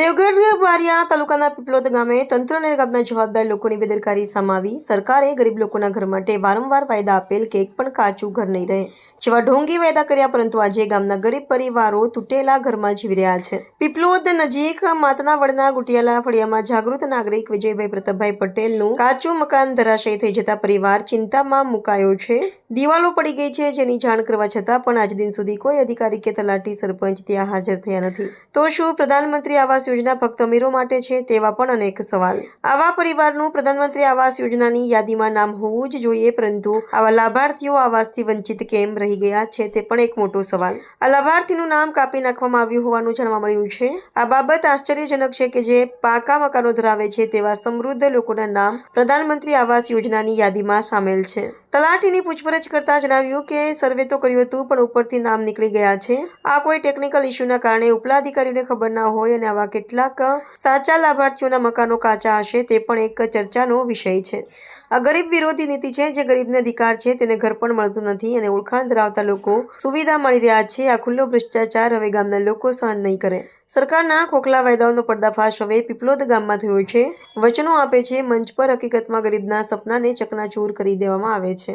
દેવગઢ બારિયા તાલુકાના પીપલોદ ગામે તંત્ર અને ગામના જવાબદાર લોકોની બેદરકારી સમાવી સરકારે ગરીબ લોકોના ઘર માટે વારંવાર વાયદા આપેલ કે એક પણ કાચું ઘર નહીં રહે. જેવા ઢોંગી વાયદા કર્યા, પરંતુ આજે ગામના ગરીબ પરિવારો તૂટેલા ઘરમાં જીવી રહ્યા છે. પીપલોદ નજીક માતના વડના ગુટિયાલા ફળિયામાં જાગૃત નાગરિક વિજયભાઈ પ્રતાપભાઈ પટેલનું કાચું મકાન ધરાશય થઈ જતા પરિવાર ચિંતામાં મુકાયો છે. દિવાલો પડી ગઈ છે, જેની જાણ કરવા છતાં પણ આજ દિન સુધી કોઈ અધિકારી કે તલાટી સરપંચ ત્યાં હાજર થયા નથી. તો શું પ્રધાનમંત્રી આવાસ યોજના ફક્ત અમીરો માટે છે, તેવા પણ અનેક સવાલ. આવા પરિવારનું પ્રધાનમંત્રી આવાસ યોજનાની યાદીમાં નામ હોવું જ જોઈએ, પરંતુ આવા લાભાર્થીઓ આવાસથી વંચિત કેમ રહી ગયા છે તે પણ એક મોટો સવાલ. આ લાભાર્થીનું નામ કાપી નાખવામાં આવ્યું હોવાનું જાણવા મળ્યું છે. આ બાબત આશ્ચર્યજનક છે કે જે પાકા મકાનો ધરાવે છે તેવા સમૃદ્ધ લોકોના નામ પ્રધાનમંત્રી આવાસ યોજનાની યાદીમાં સામેલ છે. તલાટીની પૂછપરછ કરતા જણાવ્યું કે સર્વે તો કર્યું હતું, પણ ઉપરથી નામ નીકળી ગયા છે. આ કોઈ ટેકનિકલ ઇસ્યુના કારણે ઉપલા અધિકારીઓને ખબર ના હોય અને આવા કેટલાક સાચા લાભાર્થીઓના મકાનો કાચા હશે તે પણ એક ચર્ચાનો વિષય છે. આ ગરીબ વિરોધી નીતિ છે જે ગરીબને અધિકાર છે, તેને ઘર પણ મળતું નથી અને ઓળખાણ ધરાવતા લોકો સુવિધા મળી રહ્યા છે. આ ખુલ્લો ભ્રષ્ટાચાર હવે ગામના લોકો સહન નહીં કરે. સરકારના ખોખલા વાયદાઓનો પર્દાફાશ હવે પીપલોદ ગામમાં થયો છે. વચનો આપે છે મંચ પર હકીકતમાં ગરીબના સપનાને ચકનાચૂર કરી દેવામાં આવે છે.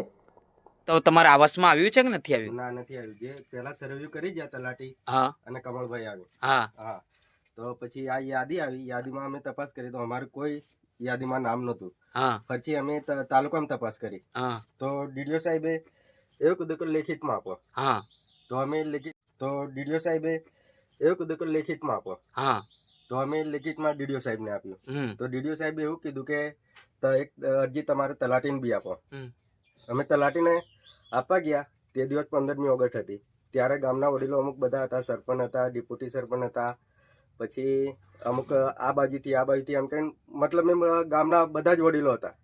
તો તમારા આવાસમાં આવ્યું છે કે નથી આવ્યું? ના નથી આવ્યું. જે પહેલા સર્વે કરી ગયા તલાટી હા. અને કમળભાઈ આવ્યો હા. હા. તો પછી આ યાદી આવી. યાદીમાં અમે તપાસ કરી. તો અમારું કોઈ યાદીમાં નામ નહોતું. હા. પછી અમે તાલુકામાં તપાસ કરી. હા. તો ડીડીઓ સાહેબે એવું કીધું કે લેખિતમાં આપો. હા. તો અમે લેખિત તો ડીડીઓ સાહેબે એવું કીધું કે લેખિતમાં આપો. હા. તો અમે લેખિતમાં ડીડીઓ સાહેબને આપ્યું. તો ડીડીઓ સાહેબે એવું કીધું કે એક અરજી તમારે તલાટીને બી આપો. અમે તલાટીને આપવા ગયા. તે દિવસ પંદરમી ઓગસ્ટ હતી. ત્યારે ગામના વડીલો અમુક બધા હતા સરપંચ હતા ડેપ્યુટી સરપંચ હતા. પછી અમુક આ બાજુથી આ બાજુથી એમ કરીને મતલબ મેં ગામના બધા જ વડીલો હતા.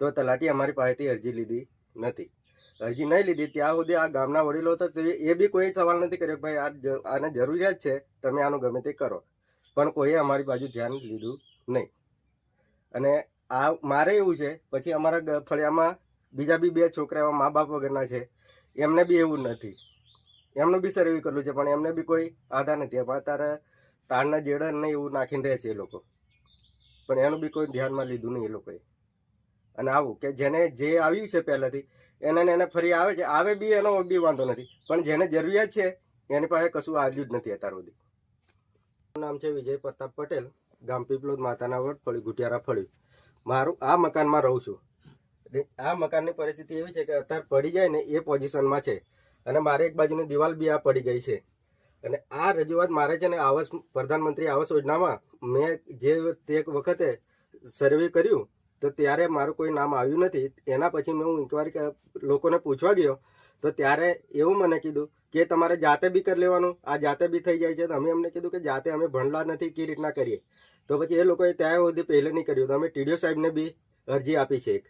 તો તલાટી અમારી પાસેથી અરજી લીધી નથી. અરજી નહીં લીધી. ત્યાં સુધી આ ગામના વડીલો હતા તે એ બી કોઈ સવાલ નથી કર્યો ભાઈ, આ આને જરૂરિયાત છે, તમે આનું ગમે તે કરો. પણ કોઈએ અમારી બાજુ ધ્યાન લીધું નહીં. અને આ મારે એવું છે, પછી અમારા ફળિયામાં બીજા બી બે છોકરા એવા મા બાપ વગરના છે, એમને બી એવું નથી. એમનું બી સર્વે કરેલું છે, પણ એમને બી કોઈ આધાર નથી. પણ અત્યારે તારના જેડા ને એવું નાખીને રહે છે એ લોકો. પણ એનું બી કોઈ ધ્યાનમાં લીધું નહીં એ લોકોએ. અને આવું કે જેને જે આવ્યું છે પહેલાંથી, એને એને ફરી આવે છે. આવે બી એનો બી વાંધો નથી. પણ જેને જરૂરિયાત છે, એની પાસે કશું આવ્યું જ નથી અત્યાર સુધી. મારું નામ છે વિજય પ્રતાપ પટેલ. ગામ પીપલોદ, માતાના વડ ફળી ગુટિયારા ફળ્યું. મારું આ મકાનમાં રહું છું. આ મકાનની પરિસ્થિતિ એવી છે કે અત્યારે પડી જાય ને એ પોઝિશનમાં છે. અને મારે એક બાજુની દિવાલ બી આ પડી ગઈ છે. અને આ રજૂઆત મારે છે ને આવાસ પ્રધાનમંત્રી આવાસ યોજનામાં મેં જે તે વખતે સર્વે કર્યું તો ત્યારે મારું કોઈ નામ આવ્યું નથી. એના પછી મેં હું ઇન્કવાયરી લોકોને પૂછવા ગયો, તો ત્યારે એવું મને કીધું કે તમારે જાતે બી કરી લેવાનું, આ જાતે બી થઈ જાય છે. તો અમે અમને કીધું કે જાતે અમે ભણલા નથી, કે રીતના કરીએ? તો પછી એ લોકોએ ત્યાં સુધી પહેલે નહીં કર્યું. તો અમે ટીડીઓ સાહેબને બી અરજી આપી છે એક.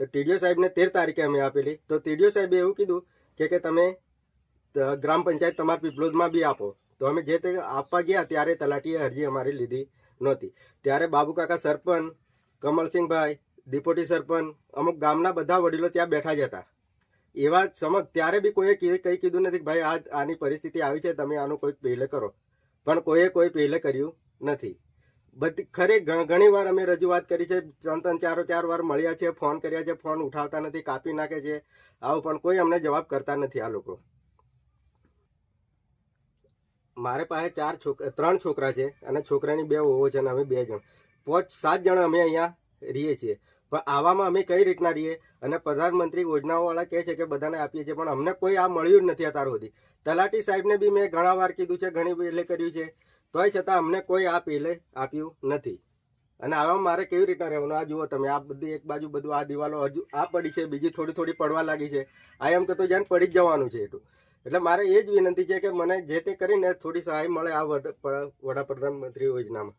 તો ટીડીઓ સાહેબને તેર તારીખે અમે આપેલી. તો ટીડીઓ સાહેબે એવું કીધું કે કે તમે ગ્રામ પંચાયત તમારા પીપલોદમાં બી આપો. તો અમે જે તે આપવા ગયા, ત્યારે તલાટીએ અરજી અમારી લીધી નહોતી. ત્યારે બાબુ કાકા સરપંચ કમલસિંહભાઈ ડિપોટી સરપંચ, અમુક ગામના બધા વડીલો ત્યાં બેઠા જ હતા. એવા સમક્ષ ત્યારે બી કોઈએ કંઈ કીધું નથી ભાઈ આ આની પરિસ્થિતિ આવી છે, તમે આનું કોઈક પહેલે કરો. પણ કોઈએ કોઈ પહેલે કર્યું નથી. બધી, ખરે ઘણી વાર અમે રજૂઆત કરી છે, ત્રણ ત્રણ, ચારો, ચાર વાર મળ્યા છે, ફોન કર્યા છે, ફોન ઉઠાવતા નથી, કાપી નાખે છે, આવું પણ કોઈ અમને જવાબ કરતા નથી આ લોકો. મારે પાસે ચાર છોકરા ત્રણ છોકરા છે અને છોકરાની બે ઓવો છે અને અમે બે જણ. પાંચ સાત જણ અમે અહીંયા રહીએ છીએ. પણ આવામાં અમે કઈ રીતના રહીએ? અને પ્રધાનમંત્રી યોજનાઓવાળા કહે છે કે બધાને આપીએ છીએ, પણ અમને કોઈ આ મળ્યું જ નથી અત્યાર સુધી. તલાટી સાહેબને બી મેં ઘણા વાર કીધું છે, ઘણી એટલે કર્યું છે. તોય છતાં અમને કોઈ આ પહેલે આપ્યું નથી. અને આવા મારે કેવી રીતના રહેવાનું? આ જુઓ તમે, આ બધી એક બાજુ બધું, આ દિવાલો હજુ, આ પડી છે, બીજી થોડી થોડી પડવા લાગી છે. આ એમ તો જેને પડી જ જવાનું છે એટલું. એટલે મારે એ જ વિનંતી છે કે મને જે તે કરીને થોડી સહાય મળે આ પ- વડાપ્રધાનમંત્રી યોજનામાં.